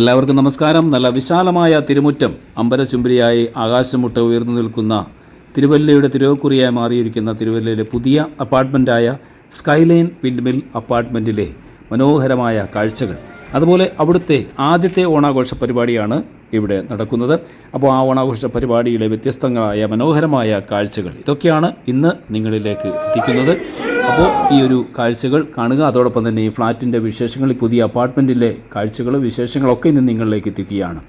എല്ലാവർക്കും നമസ്കാരം. നല്ല വിശാലമായ തിരുമുറ്റം അമ്പരചുംബരിയായി ആകാശമുട്ട ഉയർന്നു നിൽക്കുന്ന തിരുവല്ലയുടെ തിരുവക്കുറിയായി മാറിയിരിക്കുന്ന തിരുവല്ലയിലെ പുതിയ അപ്പാർട്ട്മെന്റായ സ്കൈലൈൻ വിൻഡ്മിൽ അപ്പാർട്ട്മെന്റിലെ മനോഹരമായ കാഴ്ചകൾ. അതുപോലെ അവിടുത്തെ ആദ്യത്തെ ഓണാഘോഷ പരിപാടിയാണ് ഇവിടെ നടക്കുന്നത്. അപ്പോൾ ആ ഓണാഘോഷ പരിപാടിയിലെ വ്യത്യസ്തങ്ങളായ മനോഹരമായ കാഴ്ചകൾ ഇതൊക്കെയാണ് ഇന്ന് നിങ്ങളിലേക്ക് എത്തിക്കുന്നത്. അപ്പോൾ ഈ ഒരു കാഴ്ചകൾ കാണുക. അതോടൊപ്പം തന്നെ ഈ ഫ്ലാറ്റിന്റെ വിശേഷങ്ങൾ പുതിയ അപ്പാർട്ട്മെന്റിലെ കാഴ്ചകളും വിശേഷങ്ങളൊക്കെ ഇന്ന് നിങ്ങളിലേക്ക് എത്തിക്കുകയാണ്.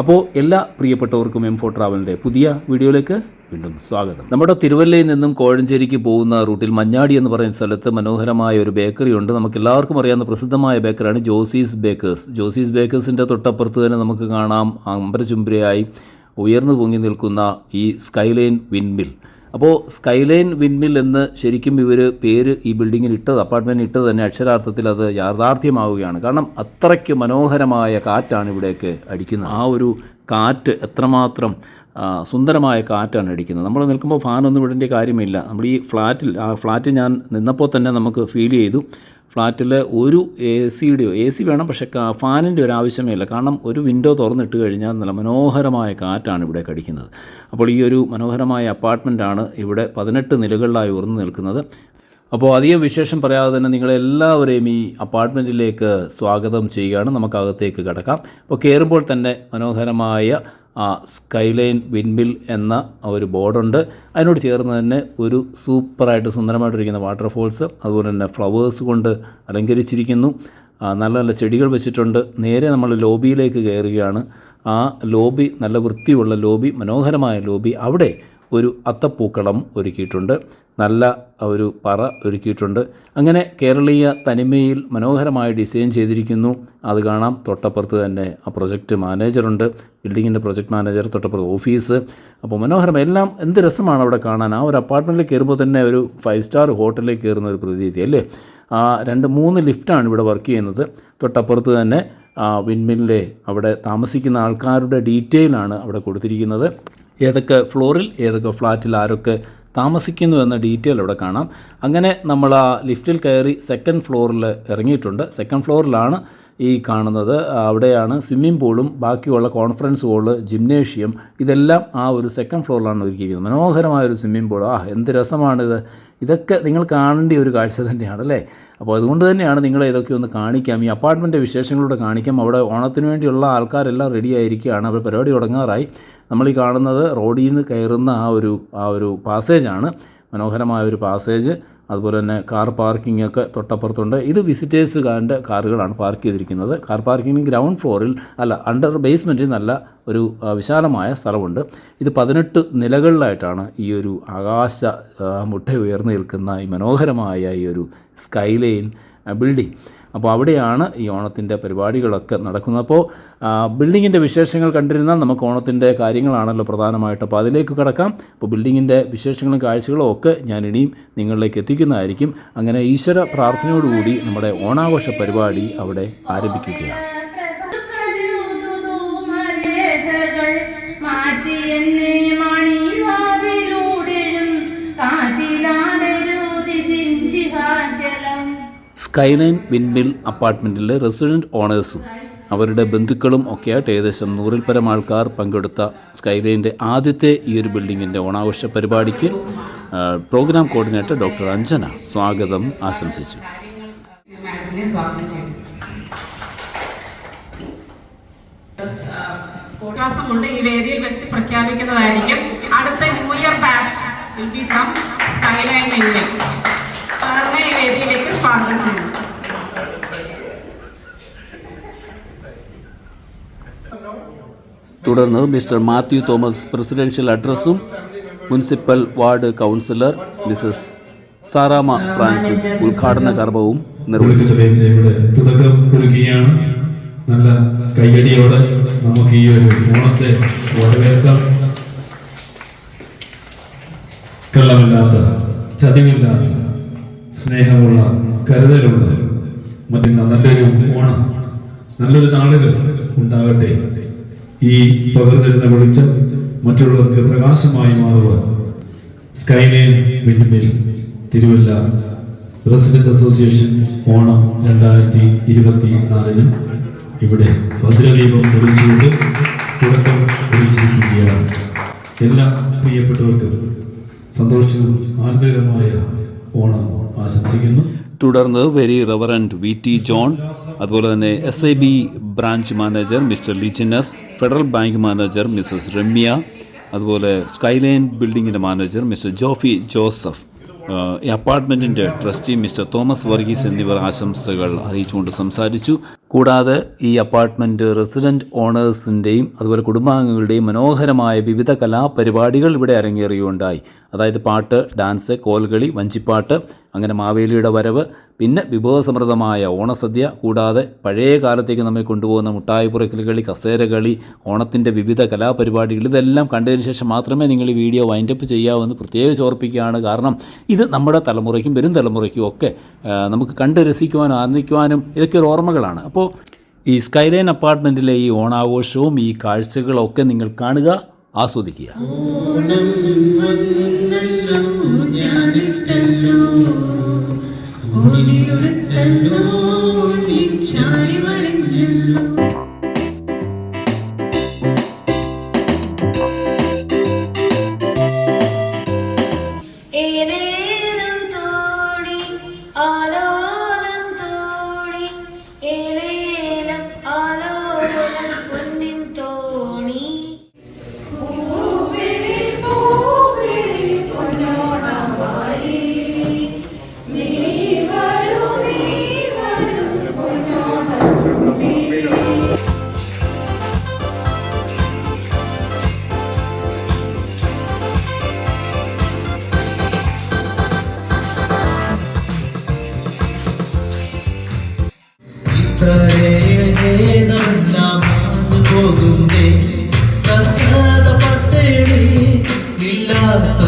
അപ്പോൾ എല്ലാ പ്രിയപ്പെട്ടവർക്കും എം ഫോർ ട്രാവലിന്റെ പുതിയ വീഡിയോയിലേക്ക് വീണ്ടും സ്വാഗതം. നമ്മുടെ തിരുവല്ലയിൽ നിന്നും കോഴഞ്ചേരിക്ക് പോകുന്ന റൂട്ടിൽ മഞ്ഞാടി എന്ന് പറയുന്ന സ്ഥലത്ത് മനോഹരമായ ഒരു ബേക്കറി ഉണ്ട്. നമുക്ക് എല്ലാവർക്കും അറിയാവുന്ന പ്രസിദ്ധമായ ബേക്കറിയാണ് ജോസീസ് ബേക്കേഴ്സ്. ജോസീസ് ബേക്കേഴ്സിന്റെ തൊട്ടപ്പുറത്ത് തന്നെ നമുക്ക് കാണാം അമ്പരചുംബരയായി ഉയർന്നു പൊങ്ങി നിൽക്കുന്ന ഈ സ്കൈലൈൻ വിൻമിൽ. അപ്പോൾ സ്കൈലൈൻ വിൻമിൽ എന്ന് ശരിക്കും ഇവർ പേര് ഈ ബിൽഡിങ്ങിന് ഇട്ടത് അപ്പാർട്ട്മെന്റിന് ഇട്ടത് തന്നെ അക്ഷരാർത്ഥത്തിൽ അത് യാഥാർത്ഥ്യമാവുകയാണ്. കാരണം അത്രയ്ക്ക് മനോഹരമായ കാറ്റാണ് ഇവിടേക്ക് അടിക്കുന്നത്. ആ ഒരു കാറ്റ് എത്രമാത്രം സുന്ദരമായ കാറ്റാണ് അടിക്കുന്നത്. നമ്മൾ നിൽക്കുമ്പോൾ ഫാനൊന്നും ഇടേണ്ട കാര്യമില്ല. നമ്മൾ ഈ ഫ്ലാറ്റിൽ ആ ഫ്ലാറ്റ് ഞാൻ നിന്നപ്പോൾ തന്നെ നമുക്ക് ഫീൽ ചെയ്തു. ഫ്ലാറ്റിൽ ഒരു എ സിയുടെയോ എ സി വേണം പക്ഷേ ഫാനിന്റെ ഒരു ആവശ്യമേ ഇല്ല. കാരണം ഒരു വിൻഡോ തുറന്നിട്ട് കഴിഞ്ഞാൽ നല്ല മനോഹരമായ കാറ്റാണ് ഇവിടെ കടിക്കുന്നത്. അപ്പോൾ ഈ ഒരു മനോഹരമായ അപ്പാർട്ട്മെന്റാണ് ഇവിടെ പതിനെട്ട് നിലകളിലായി ഉയർന്നു നിൽക്കുന്നത്. അപ്പോൾ അധികം വിശേഷം പറയാതെ തന്നെ നിങ്ങളെല്ലാവരെയും ഈ അപ്പാർട്ട്മെന്റിലേക്ക് സ്വാഗതം ചെയ്യുകയാണ്. നമുക്കകത്തേക്ക് കിടക്കാം. അപ്പോൾ കയറുമ്പോൾ തന്നെ മനോഹരമായ സ്കൈലൈൻ വിൻമിൽ എന്ന ഒരു ബോർഡുണ്ട്. അതിനോട് ചേർന്ന് തന്നെ ഒരു സൂപ്പറായിട്ട് സുന്ദരമായിട്ടിരിക്കുന്ന വാട്ടർഫോൾസ് അതുപോലെ തന്നെ ഫ്ലവേഴ്സ് കൊണ്ട് അലങ്കരിച്ചിരിക്കുന്നു. നല്ല നല്ല ചെടികൾ വെച്ചിട്ടുണ്ട്. നേരെ നമ്മൾ ലോബിയിലേക്ക് കയറുകയാണ്. ആ ലോബി നല്ല വൃത്തിയുള്ള ലോബി മനോഹരമായ ലോബി അവിടെ ഒരു അത്തപ്പൂക്കളം ഒരുക്കിയിട്ടുണ്ട്. നല്ല ഒരു പറ ഒരുക്കിയിട്ടുണ്ട്. അങ്ങനെ കേരളീയ തനിമയിൽ മനോഹരമായി ഡിസൈൻ ചെയ്തിരിക്കുന്നു. അത് കാണാം. തൊട്ടപ്പുറത്ത് തന്നെ ആ പ്രൊജക്റ്റ് മാനേജറുണ്ട്. ബിൽഡിങ്ങിന്റെ പ്രൊജക്റ്റ് മാനേജർ തൊട്ടപ്പുറത്ത് ഓഫീസ്. അപ്പോൾ മനോഹരം. എല്ലാം എന്ത് രസമാണ് അവിടെ കാണാൻ. ആ ഒരു അപ്പാർട്ട്മെന്റിൽ കയറുമ്പോൾ തന്നെ ഒരു ഫൈവ് സ്റ്റാർ ഹോട്ടലിൽ കയറുന്ന ഒരു പ്രതീതി അല്ലേ? ആ രണ്ട് മൂന്ന് ലിഫ്റ്റാണ് ഇവിടെ വർക്ക് ചെയ്യുന്നത്. തൊട്ടപ്പുറത്ത് തന്നെ ആ വിൻമില്ലിലെ അവിടെ താമസിക്കുന്ന ആൾക്കാരുടെ ഡീറ്റെയിലാണ് അവിടെ കൊടുത്തിരിക്കുന്നത്. ഏതൊക്കെ ഫ്ലോറിൽ ഏതൊക്കെ ഫ്ലാറ്റിൽ ആരൊക്കെ താമസിക്കുന്നു എന്ന ഡീറ്റെയിൽ അവിടെ കാണാം. അങ്ങനെ നമ്മൾ ആ ലിഫ്റ്റിൽ കയറി സെക്കൻഡ് ഫ്ലോറിൽ ഇറങ്ങിയിട്ടുണ്ട്. സെക്കൻഡ് ഫ്ലോറിലാണ് ഈ കാണുന്നത്. അവിടെയാണ് സ്വിമ്മിംഗ് പൂളും ബാക്കിയുള്ള കോൺഫറൻസ് ഹോൾ ജിംനേഷ്യം ഇതെല്ലാം ആ ഒരു സെക്കൻഡ് ഫ്ലോറിലാണ് ഒരുക്കിയിരിക്കുന്നത്. മനോഹരമായ ഒരു സ്വിമ്മിംഗ് പൂൾ ആ എന്ത് രസമാണിത്. ഇതൊക്കെ നിങ്ങൾ കാണേണ്ട ഒരു കാഴ്ച തന്നെയാണ് അല്ലേ? അപ്പോൾ അതുകൊണ്ട് തന്നെയാണ് നിങ്ങൾ ഇതൊക്കെ ഒന്ന് കാണിക്കാം. ഈ അപ്പാർട്ട്മെന്റ് വിശേഷങ്ങളോട് കാണിക്കാം. അവിടെ ഓണത്തിന് വേണ്ടിയുള്ള ആൾക്കാരെല്ലാം റെഡി ആയിരിക്കുകയാണ്. അവർ പരിപാടി തുടങ്ങാറായി. നമ്മൾ ഈ കാണുന്നത് റോഡിൽ നിന്ന് കയറുന്ന ആ ഒരു ആ ഒരു പാസേജാണ് മനോഹരമായ ഒരു പാസേജ് അതുപോലെ തന്നെ കാർ പാർക്കിംഗ് ഒക്കെ തൊട്ടപ്പുറത്തുണ്ട്. ഇത് വിസിറ്റേഴ്സ് കാറിന്റെ കാറുകളാണ് പാർക്ക് ചെയ്തിരിക്കുന്നത്. കാർ പാർക്കിംഗ് ഗ്രൗണ്ട് ഫ്ലോറിൽ അല്ല അണ്ടർ ബേസ്മെന്റിൽ നല്ല ഒരു വിശാലമായ സ്ഥലമുണ്ട്. ഇത് പതിനെട്ട് നിലകളിലായിട്ടാണ് ഈ ഒരു ആകാശ മുട്ട ഉയർന്നു നിൽക്കുന്ന ഈ മനോഹരമായ ഈ ഒരു സ്കൈലൈൻ ബിൽഡിംഗ് അപ്പോൾ അവിടെയാണ് ഈ ഓണത്തിന്റെ പരിപാടികളൊക്കെ നടക്കുന്നത്. അപ്പോൾ ബിൽഡിങ്ങിന്റെ വിശേഷങ്ങൾ കണ്ടിരുന്നാൽ നമുക്ക് ഓണത്തിന്റെ കാര്യങ്ങളാണല്ലോ പ്രധാനമായിട്ട്. അപ്പോൾ അതിലേക്ക് കിടക്കാം. അപ്പോൾ ബിൽഡിങ്ങിന്റെ വിശേഷങ്ങളും കാഴ്ചകളും ഒക്കെ ഞാൻ ഇനിയും നിങ്ങളിലേക്ക് എത്തിക്കുന്നതായിരിക്കും. അങ്ങനെ ഈശ്വര പ്രാർത്ഥനയോടുകൂടി നമ്മുടെ ഓണാഘോഷ പരിപാടി അവിടെ ആരംഭിക്കുകയാണ്. സ്കൈലൈൻ വിൻമിൽ അപ്പാർട്ട്മെന്റിലെ റെസിഡന്റ് ഓണേഴ്സും അവരുടെ ബന്ധുക്കളും ഒക്കെയായിട്ട് ഏകദേശം നൂറിൽ പരം ആൾക്കാർ പങ്കെടുത്ത സ്കൈലൈന്റെ ആദ്യത്തെ ഈ ഒരു ബിൽഡിങ്ങിന്റെ ഓണാഘോഷ പരിപാടിക്ക് പ്രോഗ്രാം കോർഡിനേറ്റർ ഡോക്ടർ അഞ്ജന സ്വാഗതം ആശംസിച്ചു. മാഡത്തിനെ സ്വാഗതം ചെയ്യുന്നു വിശ്വാസമുണ്ട് ഈ വേദിയിൽ വെച്ച് പ്രഖ്യാപിക്കുന്നതായിരിക്കും അടുത്ത new year batch will be from Skyline സാറിനെ ഈ വേദിയിലേക്ക് സ്വാഗതം ചെയ്യുന്നു തുടർന്ന് മിസ്റ്റർ മാത്യു തോമസ് പ്രസിഡൻഷ്യൽ അഡ്രസ്സും municipal ward councillor Mrs Saramma Francis ഉദ്ഘാടന കർമ്മവും നിർവഹിച്ചു. തുടക്കം കുറിക്കുകയാണ്. നല്ല കയ്യടിയോടെ നമുക്ക് ഈ ഒരു ഓണത്തെ വരവേൽക്കാം. കള്ളമില്ലാത്ത ചതിവില്ലാത്ത സ്നേഹമുള്ള കരുതലുള്ള മറ്റുള്ള നല്ലൊരു ഓണം നല്ലൊരു നാളുകൾ ഉണ്ടാകട്ടെ. ഈ പകർന്നിരുന്ന വെളിച്ചം മറ്റുള്ളവർക്ക് പ്രകാശമായി മാറുവാൻ Skyline Windmill Thiruvalla. Resident association Onam രണ്ടായിരത്തി ഇരുപത്തി നാലിന് ഇവിടെ ഭദ്രദീപം തെളിച്ചുകൊണ്ട് തുടക്കം തെളിച്ചിരിക്കുകയാണ് എല്ലാ പ്രിയപ്പെട്ടവർക്കും സന്തോഷവും ആനന്ദകരമായ ഓണം. ആശംസിക്കുന്നു. തുടർന്ന് very reverend V T John അതുപോലെ തന്നെ S I B branch manager mister Lijinas federal bank manager Mrs Ramya അതുപോലെ സ്കൈലൈൻ ബിൽഡിങ്ങിന്റെ മാനേജർ മിസ്റ്റർ ജോഫി ജോസഫ് ഈ അപ്പാർട്ട്മെന്റിന്റെ ട്രസ്റ്റി മിസ്റ്റർ തോമസ് വർഗീസ് എന്നിവർ ആശംസകൾ അറിയിച്ചുകൊണ്ട് സംസാരിച്ചു. കൂടാതെ ഈ അപ്പാർട്ട്മെന്റ് റെസിഡന്റ് ഓണേഴ്സിന്റെയും അതുപോലെ കുടുംബാംഗങ്ങളുടെയും മനോഹരമായ വിവിധ കലാപരിപാടികൾ ഇവിടെ അരങ്ങേറുകയുണ്ടായി അതായത് പാട്ട് ഡാൻസ് കോൽകളി വഞ്ചിപ്പാട്ട് അങ്ങനെ മാവേലിയുടെ വരവ് പിന്നെ വിഭവസമൃദ്ധമായ ഓണസദ്യ കൂടാതെ പഴയ കാലത്തേക്ക് നമ്മെ കൊണ്ടുപോകുന്ന മുട്ടായി പുറക്കൽ കളി കസേര കളി ഓണത്തിന്റെ വിവിധ കലാപരിപാടികൾ ഇതെല്ലാം കണ്ടതിന് ശേഷം മാത്രമേ നിങ്ങൾ ഈ വീഡിയോ വൈൻഡപ്പ് ചെയ്യാവുന്ന പ്രത്യേകിച്ച് ഓർപ്പിക്കുകയാണ്. കാരണം ഇത് നമ്മുടെ തലമുറയ്ക്കും വരും തലമുറയ്ക്കും ഒക്കെ നമുക്ക് കണ്ട് രസിക്കുവാനും ആനന്ദിക്കുവാനും ഇതൊക്കെ ഒരു ഓർമ്മകളാണ്. അപ്പോൾ ഈ സ്കൈലൈൻ അപ്പാർട്ട്മെന്റിലെ ഈ ഓണാഘോഷവും ഈ കാഴ്ചകളൊക്കെ നിങ്ങൾ കാണുക. ആസ്വദിക്കുക. ഏലേലം തോടി ആലോലം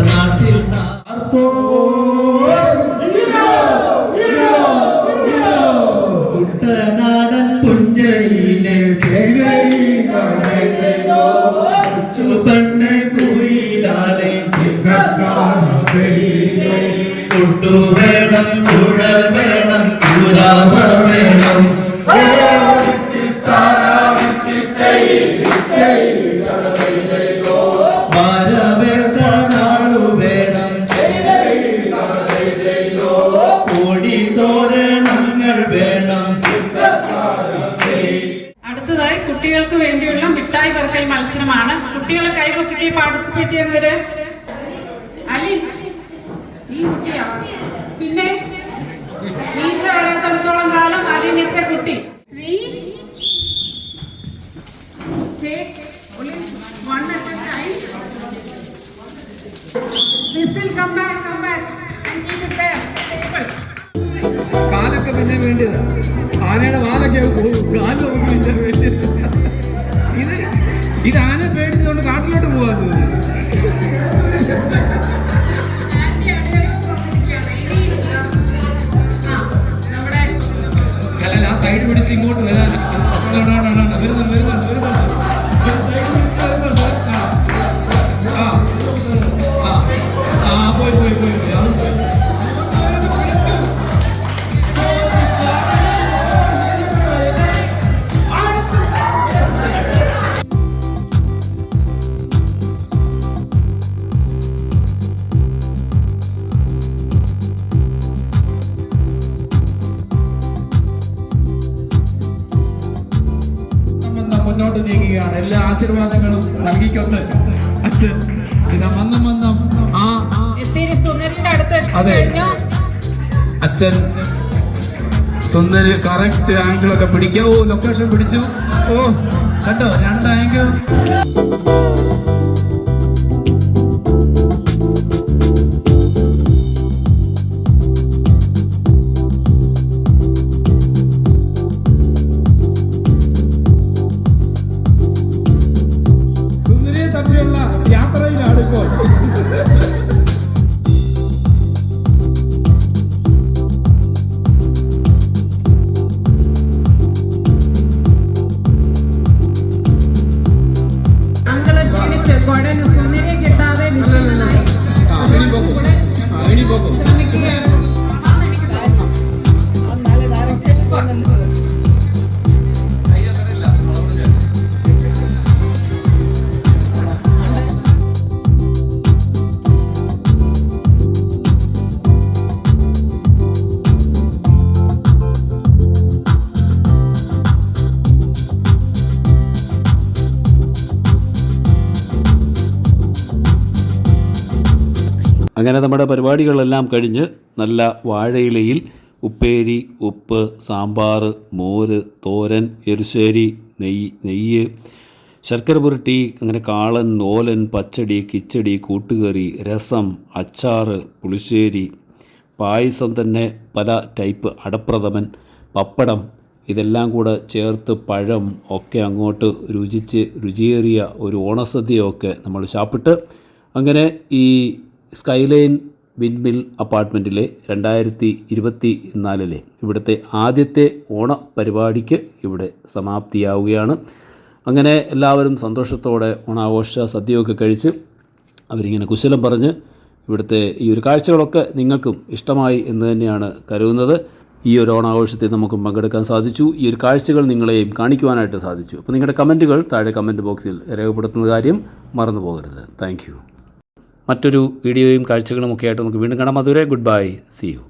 നാട്ടിൽ കുട്ടനാടൻ പുഞ്ചയിലെ ചുവണ്ണ കുയിലാളെ കുട്ടുവേണം കുഴൽ വേണം കുരാവ നീങ്ങുകയാണ്. എല്ലാ ആശീർവാദങ്ങളും നൽകിക്കൊണ്ട് അച്ഛൻ ഇതാ മന്ദം മന്ദം. ആ അതെ. അച്ഛൻ സുന്ദര് കറക്റ്റ് ആംഗിളൊക്കെ പിടിക്കുക ഓ ലൊക്കേഷൻ പിടിച്ചു. ഓ കണ്ടോ? രണ്ട് ആംഗിൾ അങ്ങനെ നമ്മുടെ പരിപാടികളെല്ലാം കഴിഞ്ഞ് നല്ല വാഴയിലയിൽ ഉപ്പേരി ഉപ്പ് സാമ്പാർ മോര് തോരൻ എരിശ്ശേരി നെയ്യ് നെയ്യ് ശർക്കര പുരട്ടി അങ്ങനെ കാളൻ നോലൻ പച്ചടി കിച്ചടി കൂട്ടുകറി രസം അച്ചാർ പുളിശ്ശേരി പായസം തന്നെ പല ടൈപ്പ് അടപ്രഥമൻ പപ്പടം ഇതെല്ലാം കൂടെ ചേർത്ത് പഴം ഒക്കെ അങ്ങോട്ട് രുചിച്ച് രുചിയേറിയ ഒരു ഓണസദ്യയൊക്കെ നമ്മൾ ശാപ്പിട്ട് അങ്ങനെ ഈ സ്കൈലൈൻ വിൻമിൽ അപ്പാർട്ട്മെന്റിലെ രണ്ടായിരത്തി ഇരുപത്തി നാലിലെ ഇവിടുത്തെ ആദ്യത്തെ ഓണ പരിപാടിക്ക് ഇവിടെ സമാപ്തിയാവുകയാണ്. അങ്ങനെ എല്ലാവരും സന്തോഷത്തോടെ ഓണാഘോഷ സദ്യയൊക്കെ കഴിച്ച് അവരിങ്ങനെ കുശലം പറഞ്ഞ് ഇവിടുത്തെ ഈ ഒരു കാഴ്ചകളൊക്കെ നിങ്ങൾക്കും ഇഷ്ടമായി എന്ന് തന്നെയാണ് കരുതുന്നത്. ഈ ഒരു ഓണാഘോഷത്തിൽ നമുക്കും പങ്കെടുക്കാൻ സാധിച്ചു. ഈ ഒരു കാഴ്ചകൾ നിങ്ങളെയും കാണിക്കുവാനായിട്ട് സാധിച്ചു. അപ്പോൾ നിങ്ങളുടെ കമന്റുകൾ താഴെ കമന്റ് ബോക്സിൽ രേഖപ്പെടുത്തുന്ന കാര്യം മറന്നു പോകരുത് താങ്ക് മറ്റൊരു വീഡിയോയും കാഴ്ചകളും ഒക്കെ ആയിട്ട് നമുക്ക് വീണ്ടും കാണാം. അതുവരെ ഗുഡ് ബൈ. C U